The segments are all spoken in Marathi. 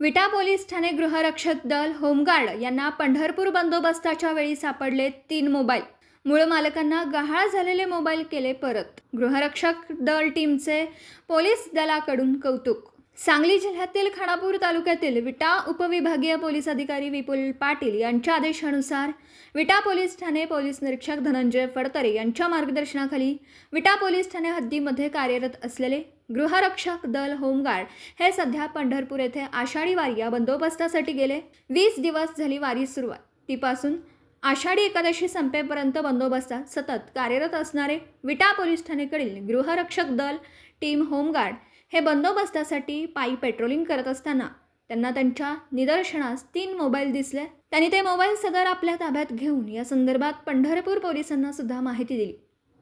विटा पोलीस ठाणे गृहरक्षक दल होमगार्ड यांना पंढरपूर बंदोबस्ताच्या वेळी सापडले तीन मोबाईल. मूळ मालकांना गहाळ झालेले मोबाईल केले परत. गृहरक्षक दल टीमचे पोलीस दलाकडून कौतुक सांगली जिल्ह्यातील खानापूर तालुक्यातील विटा उपविभागीय पोलीस अधिकारी विपुल पाटील यांच्या आदेशानुसार विटा पोलीस ठाणे पोलीस निरीक्षक धनंजय फडतरे यांच्या मार्गदर्शनाखाली विटा पोलीस ठाणे हद्दीमध्ये कार्यरत असलेले गृहरक्षक दल होमगार्ड हे सध्या पंढरपूर येथे आषाढी वारी या बंदोबस्तासाठी गेले. वीस दिवस झाली वारी सुरुवात तीपासून आषाढी एकादशी संपेपर्यंत बंदोबस्तात सतत कार्यरत असणारे विटा पोलीस ठाणेकडील गृहरक्षक दल टीम होमगार्ड हे बंदोबस्तासाठी पायी पेट्रोलिंग करत असताना त्यांना त्यांच्या निदर्शनास तीन मोबाईल दिसले. त्यांनी ते मोबाईल सदर आपल्या ताब्यात घेऊन या संदर्भात पंढरपूर पोलिसांना सुद्धा माहिती दिली.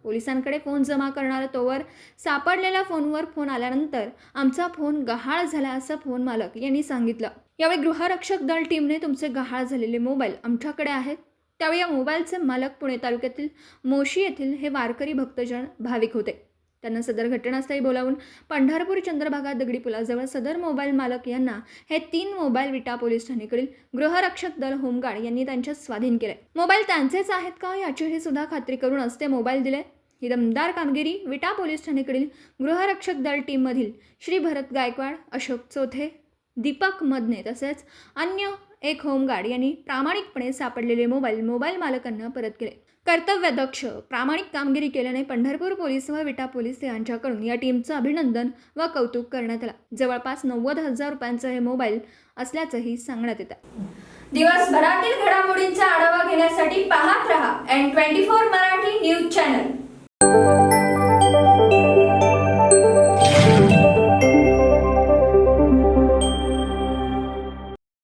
पोलिसांकडे फोन जमा करणारा तोवर सापडलेल्या फोनवर फोन आल्यानंतर आमचा फोन गहाळ झाला असं फोन मालक यांनी सांगितलं. यावेळी गृहरक्षक दल टीमने तुमचे गहाळ झालेले मोबाईल आमच्याकडे आहेत. त्यावेळी या मोबाईलचे मालक पुणे तालुक्यातील मोशी येथील हे वारकरी भक्तजन भाविक होते. त्यांना सदर घटनास्थळी बोलावून पंढरपूर चंद्रभागा दगडी पुलाजवळ सदर मोबाईल मालक यांना हे तीन मोबाईल विटा पोलीस ठाणेकडील गृहरक्षक दल होमगार्ड यांनी त्यांच्या स्वाधीन केले मोबाईल त्यांचेच आहेत का याचीही सुद्धा खात्री करूनच ते मोबाईल दिले ही दमदार कामगिरी विटा पोलीस ठाणेकडील गृहरक्षक दल टीममधील श्री भरत गायकवाड अशोक चोथे दीपक मदने तसेच अन्य एक होमगार्ड यांनी प्रामाणिकपणे सापडलेले मोबाईल मोबाईल मालकांना परत केले. कर्तव्यदक्ष प्रामाणिक कामगिरी केल्याने पंढरपूर पोलीस व विटा पोलीस यांच्याकडून या टीमचं अभिनंदन व कौतुक करण्यात आलं. जवळपास नव्वद हजार रुपयांचं हे मोबाईल असल्याचंही सांगण्यात येतं. दिवसभरातील घडामोडींचा आढावा घेण्यासाठी पाहत रहा N twenty four Marathi news channel